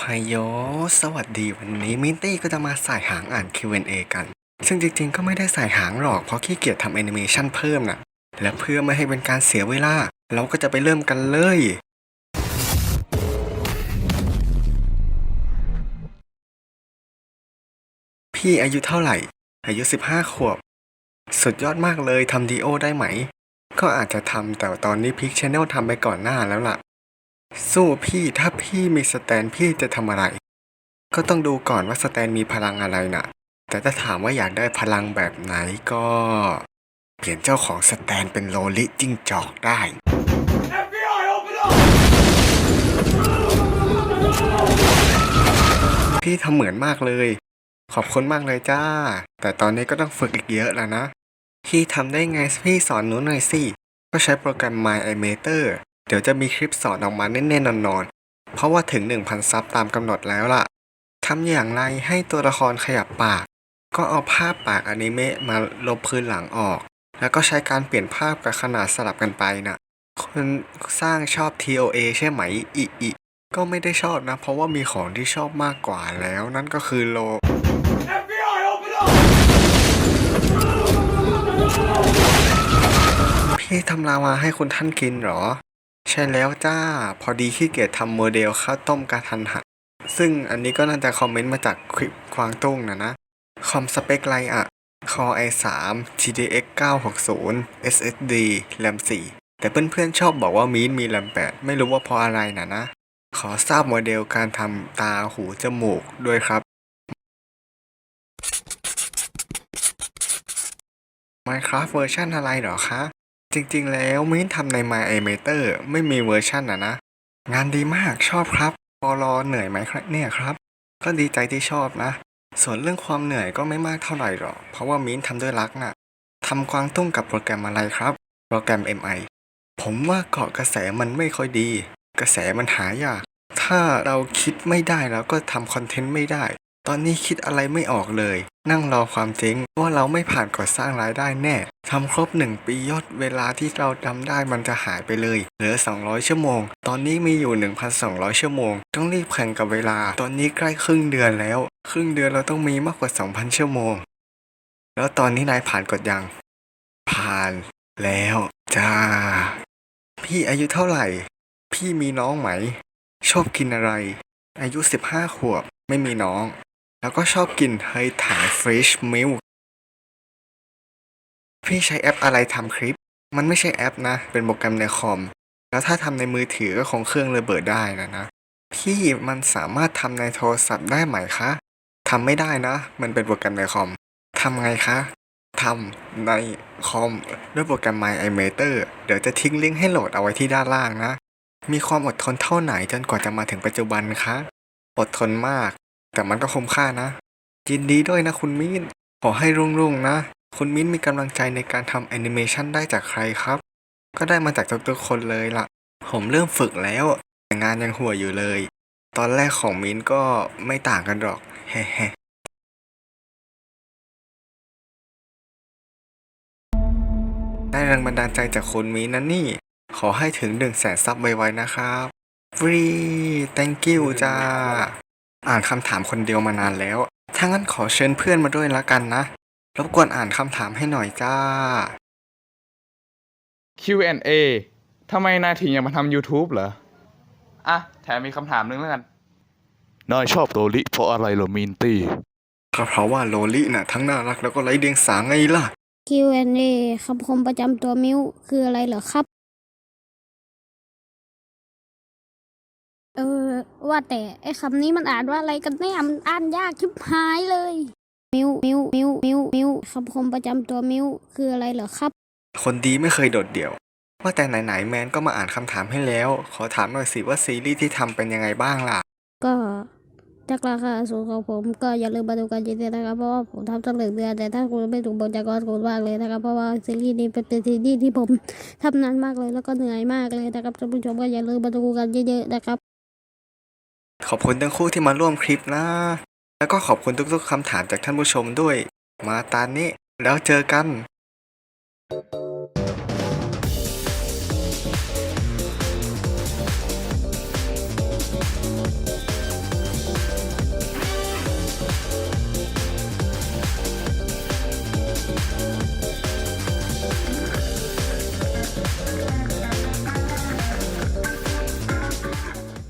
ไฮโยสวัสดีวันนี้มินตี้ก็จะมาใส่หางอ่าน Q&A กัน ซึ่งจริงๆ ก็ไม่ได้ใส่หางหรอกเพราะขี้เกียจทำแอนิเมชันเพิ่มน่ะและเพื่อไม่ให้เป็นการเสียเวลา เราก็จะไปเริ่มกันเลย พี่อายุเท่าไหร่ อายุ 15 ขวบ สุดยอดมากเลยทำดีโอได้ไหม ก็อาจจะทำแต่ตอนนี้พิกชแนลทำไปก่อนหน้าแล้วล่ะ สู้พี่ถ้าพี่มีสแตนพี่จะทำอะไร ก็ต้องดูก่อนว่าสแตนมีพลังอะไรนะ่ะ แต่ถ้าถามว่าอยากได้พลังแบบไหนก็ เปลี่ยนเจ้าของสแตนเป็นโลลิจิ้งจอกได้ FBI, open up! พี่ทำเหมือนมากเลย ขอบคุณมากเลยจ้า แต่ตอนนี้ก็ต้องฝึกอีกเยอะแล้วนะ พี่ทำได้ไงพี่สอนหนูหน่อยสิ ก็ใช้โปรแกรม My Animator เดี๋ยวจะมีคลิปสอนออกมาแน่ๆนอนๆ เพราะว่าถึง 1,000 ซับตามกำหนดแล้วล่ะ ทำอย่างไรให้ตัวละครขยับปาก ก็เอาภาพปากอนิเมะมาลบพื้นหลังออก แล้วก็ใช้การเปลี่ยนภาพกับขนาดสลับกันไปน่ะ คนสร้างชอบ TOA ใช่ไหมอีอีก็ไม่ได้ชอบนะ เพราะว่ามีของที่ชอบมากกว่าแล้ว นั่นก็คือโล FBI, open up! พี่ทำลาวาให้คุณท่านกินเหรอ ใช่แล้วจ้า พอดีขี้เกียจทำโมเดลข้าวต้มกระทันหัน ซึ่งอันนี้ก็น่าจะคอมเมนต์มาจากคลิปควางตุ้งนะนะ คอมสเปคไรอะ Core i3 GTX 960 SSD RAM 4 แต่เพื่อนๆชอบบอกว่ามีนมี RAM 8 ไม่รู้ว่าเพราะอะไรนะนะ ขอทราบโมเดลการทำตาหูจมูกด้วยครับ Minecraft เวอร์ชันอะไรเหรอคะ จริงๆ แล้วมิ้นทำใน My Animator ไม่มีเวอร์ชันนะนะ งานดีมากชอบครับปอลอเหนื่อยไหมครับเนี่ยครับ ก็ดีใจที่ชอบนะ ส่วนเรื่องความเหนื่อยก็ไม่มากเท่าไหร่หรอก เพราะว่ามิ้นทำด้วยรักนะ่ะทำกวางตุ้งกับโปรแกรมอะไรครับ โปรแกรม MI ผมว่าเกาะกระแสมันไม่ค่อยดี กระแสมันหายาก ถ้าเราคิดไม่ได้แล้วก็ทำคอนเทนต์ไม่ได้ ตอนนี้คิดอะไรไม่ออกเลย นั่งรอความเจ๊งว่าเราไม่ผ่านก่อสร้างรายได้แน่ทำครบหนึ่งปียอดเวลาที่เราทำได้มันจะหายไปเลย เหลือ 200 ชั่วโมง ตอนนี้มีอยู่ 1,200 ชั่วโมง ต้องรีบแข่งกับเวลา ตอนนี้ใกล้ครึ่งเดือนแล้ว ครึ่งเดือนเราต้องมีมากกว่า 2,000 ชั่วโมง แล้วตอนนี้นายผ่านกดยัง ผ่านแล้วจ้า พี่อายุเท่าไหร่ พี่มีน้องไหม ชอบกินอะไร อายุ 15 ขวบ ไม่มีน้อง แล้วก็ชอบกินเฮยถ่าย Fresh Milk พี่ใช้แอปอะไรทำคลิป มันไม่ใช่แอปนะ เป็นโปรแกรมในคอม แล้วถ้าทำในมือถือก็คงเครื่องระเบิดได้นะนะ พี่มันสามารถทำในโทรศัพท์ได้ไหมคะทำไม่ได้นะ มันเป็นโปรแกรมในคอมทำไงคะทำในคอมด้วยโปรแกรม My Animator เดี๋ยวจะทิ้งลิงก์ให้โหลดเอาไว้ที่ด้านล่างนะ มีความอดทนเท่าไหนจนกว่าจะมาถึงปัจจุบันคะ อดทนมาก แต่มันก็คุ้มค่านะ ยินดีด้วยนะคุณมิ้น ขอให้รุ่งๆนะ คุณมิ้นมีกำลังใจในการทำแอนิเมชันได้จากใครครับ ก็ได้มาจากทุกๆคนเลยล่ะ ผมเริ่มฝึกแล้ว แต่งานยังหัวอยู่เลย ตอนแรกของมิ้นก็ไม่ต่างกันหรอกแฮได้แรงบันดาลใจจากคุณมิ้นนะนี่ ขอให้ถึงหนึ่งแสนซับไวๆนะครับ ฟรี thank you จ้า อ่านคำถามคนเดียวมานานแล้ว ถ้างั้นขอเชิญเพื่อนมาด้วยละกันนะ รบกวนอ่านคำถามให้หน่อยจ้า Q&A ทำไมนายถึงอยากมาทำ YouTube เหรอ อะ แถมมีคำถามนึงแล้วกัน นายชอบโตลิเพราะอะไรเหรอมินตี้ ก็เพราะว่าโลลิน่ะทั้งน่ารักแล้วก็ไร้เดียงสาไงล่ะ Q&A คำคมประจำตัวมิวคืออะไรเหรอครับ เออ ว่าแต่ไอ้คำนี้มันอ่านว่าอะไรกันแน่มันอ่านยากชิบหายเลย มิวมิวมิวมิวมิวคำคมประจำตัวมิวคืออะไรเหรอครับ คนดีไม่เคยโดดเดี่ยว ว่าแต่ไหนๆแมนก็มาอ่านคำถามให้แล้ว ขอถามหน่อยสิว่าซีรีส์ที่ทำเป็นยังไงบ้างล่ะ ก็จากราคาสูงของผมก็อย่าลืมมาดูกันเยอะๆนะครับเพราะว่าผมทำตั้งหนึ่งเดือนแต่ถ้าคุณไม่ถูกบทจากรคุณมากเลยนะครับเพราะว่าซีรีส์นี้เป็นเป็นซีรีส์ที่ผมทำนานมากเลยแล้วก็เหนื่อยมากเลยนะครับท่านผู้ชมก็อย่าลืมมาดูกันเยอะๆนะครับ ขอบคุณทั้งคู่ที่มาร่วมคลิปนะ แล้วก็ขอบคุณทุกๆคำถามจากท่านผู้ชมด้วย มาตานนี้แล้วเจอกัน